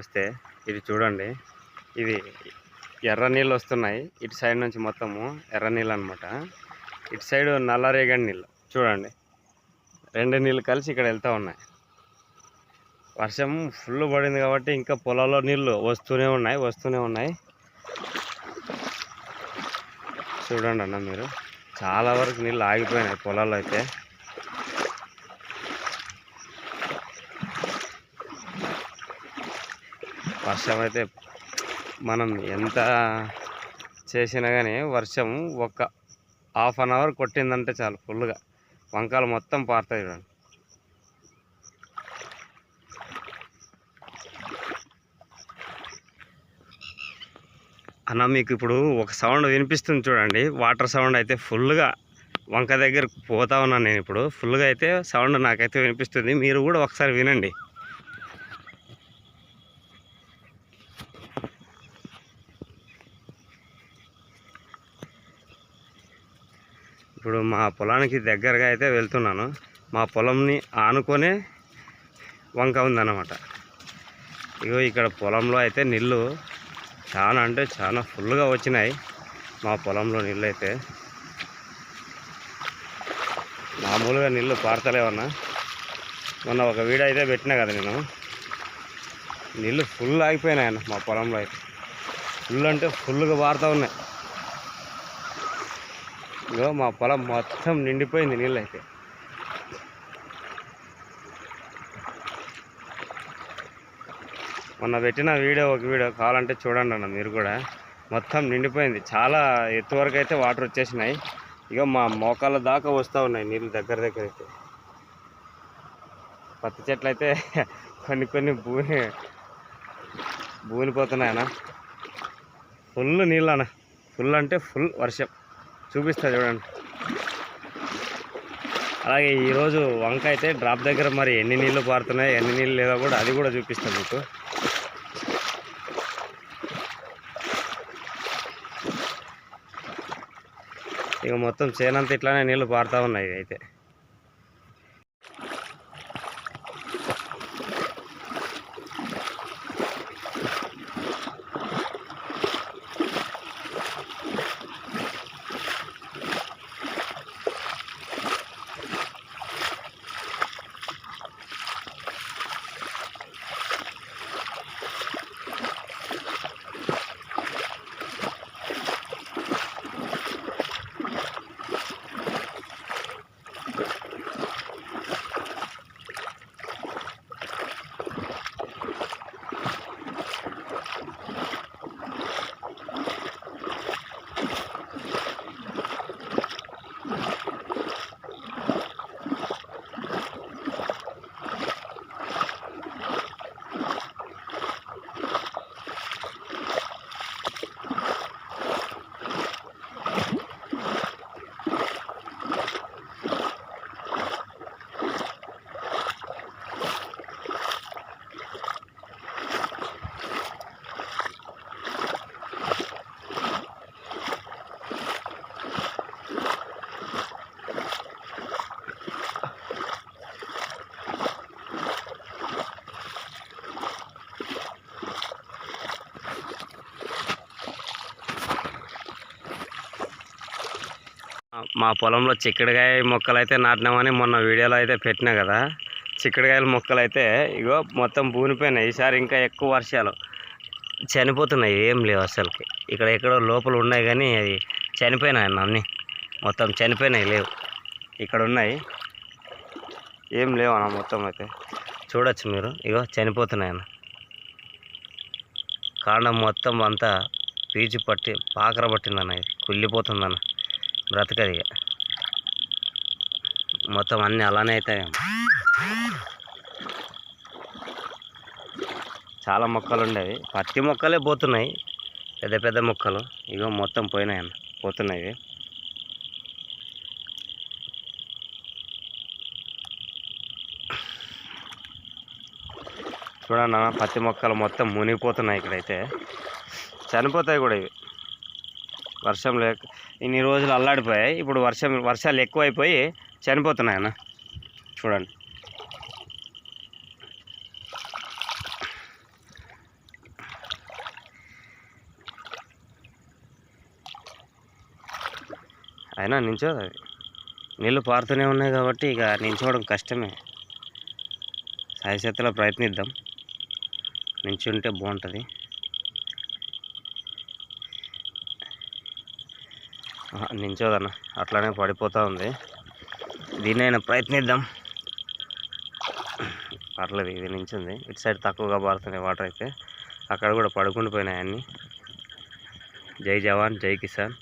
నమస్తే ఇది చూడండి. ఇది ఎర్ర నీళ్ళు వస్తున్నాయి. ఇటు సైడ్ నుంచి మొత్తము ఎర్ర నీళ్ళు అనమాట ఇటు సైడ్ నల్ల రేగడి నీళ్ళు. చూడండి. రెండు నీళ్ళు కలిసి ఇక్కడ వెళ్తూ ఉన్నాయి. వర్షం ఫుల్ పడింది కాబట్టి ఇంకా పొలాల్లో నీళ్ళు వస్తూనే ఉన్నాయి వస్తూనే ఉన్నాయి. చూడండి అన్న మీరు. చాలా వరకు నీళ్ళు ఆగిపోయినాయి పొలాల్లో అయితే. వర్షం అయితే మనం ఎంత చేసినా కానీ వర్షం ఒక హాఫ్ అన్ అవర్ కొట్టిందంటే చాలు ఫుల్గా వంకాలు మొత్తం పారుతాయి చూడండి. అన్న మీకు ఇప్పుడు ఒక సౌండ్ వినిపిస్తుంది చూడండి. వాటర్ సౌండ్ అయితే ఫుల్గా వంక దగ్గరకు పోతా ఉన్నాను నేను ఇప్పుడు. ఫుల్గా అయితే సౌండ్ నాకైతే వినిపిస్తుంది. మీరు కూడా ఒకసారి వినండి. ఇప్పుడు మా పొలానికి దగ్గరగా అయితే వెళ్తున్నాను. మా పొలంని ఆనుకొనే వంక ఉందన్నమాట. ఇగో ఇక్కడ పొలంలో అయితే నీళ్ళు చాలా అంటే చాలా ఫుల్గా వచ్చినాయి. మా పొలంలో నీళ్ళు అయితే మామూలుగా నీళ్ళు పారతలేవన్నా మొన్న ఒక వీడియో అయితే పెట్టినా కదా నేను. నీళ్ళు ఫుల్ ఆగిపోయినాయన్న మా పొలంలో అయితే. ఫుల్ అంటే ఫుల్గా పారుతూ ఉన్నాయి. ఇగో మా పొలం మొత్తం నిండిపోయింది నీళ్ళు అయితే మొన్న పెట్టిన వీడియో ఒక వీడియో కావాలంటే చూడండి అన్న మీరు కూడా. మొత్తం నిండిపోయింది. చాలా ఎత్తు వరకు అయితే వాటర్ వచ్చేసినాయి. ఇక మా మోకాళ్ళ దాకా వస్తూ ఉన్నాయి నీళ్ళు దగ్గర దగ్గర అయితే. పత్తి చెట్లు అయితే కొన్ని కొన్ని భూమి భూనిపోతున్నాయన్న ఫుల్ నీళ్ళు అన్న ఫుల్ అంటే ఫుల్ వర్షం. చూపిస్తా చూడండి. అలాగే ఈరోజు వంక అయితే డ్రాప్ దగ్గర మరి ఎన్ని నీళ్ళు పారుతున్నాయి ఎన్ని నీళ్ళు లేదో కూడా అది కూడా చూపిస్తాను మీకు. ఇక మొత్తం చేనంతా ఇట్లానే నీళ్ళు పారుతూ ఉన్నాయి అయితే. మా పొలంలో చిక్కుడుకాయ మొక్కలు అయితే నాటినామని మొన్న వీడియోలో అయితే పెట్టినా కదా. చిక్కుడుకాయల మొక్కలు అయితే ఇగో మొత్తం పూనిపోయినాయి ఈసారి ఇంకా ఎక్కువ వర్షాలు చనిపోతున్నాయి. ఏం లేవు అసలుకి. ఇక్కడ ఎక్కడో లోపల ఉన్నాయి కానీ అవి చనిపోయినాయి అన్న అన్నీ. మొత్తం చనిపోయినాయి లేవు. ఇక్కడ ఉన్నాయి. ఏం లేవు అన్న మొత్తం అయితే. చూడొచ్చు మీరు. ఇగో చనిపోతున్నాయి అన్న. కాండం మొత్తం అంతా పీచు పట్టి పాకర పట్టిందన్న ఇది. కుళ్ళిపోతుందన్న. బ్రతకది. మొత్తం అన్నీ అలానే అవుతాయి చాలా మొక్కలు ఉండేవి. పత్తి మొక్కలే పోతున్నాయి. పెద్ద పెద్ద మొక్కలు. ఇగో మొత్తం పోయినాయి అన్న. పోతున్నాయి ఇవి. చూడండి అన్న పత్తి మొక్కలు మొత్తం మునిగిపోతున్నాయి ఇక్కడైతే. చనిపోతాయి కూడా ఇవి. వర్షం లేక ఇన్ని రోజులు అల్లాడిపోయాయి. ఇప్పుడు వర్షం వర్షాలు ఎక్కువైపోయి చనిపోతున్నాయన్న చూడండి. అయినా నించోదు అది నీళ్ళు పారుతూనే ఉన్నాయి కాబట్టి ఇక నించోవడం కష్టమే. సాయశక్తిలో ప్రయత్నిద్దాం. నించుంటే బాగుంటుంది. నించోదన్న అట్లానే పడిపోతూ ఉంది. దీన్నైనా ప్రయత్నిద్దాం. పర్లేదు ఇది నించుంది. ఇటు సైడ్ తక్కువగా పారుతున్నాయి వాటర్ అయితే. అక్కడ కూడా పడుకుండిపోయినాయి అన్నీ. జై జవాన్ జై కిసాన్.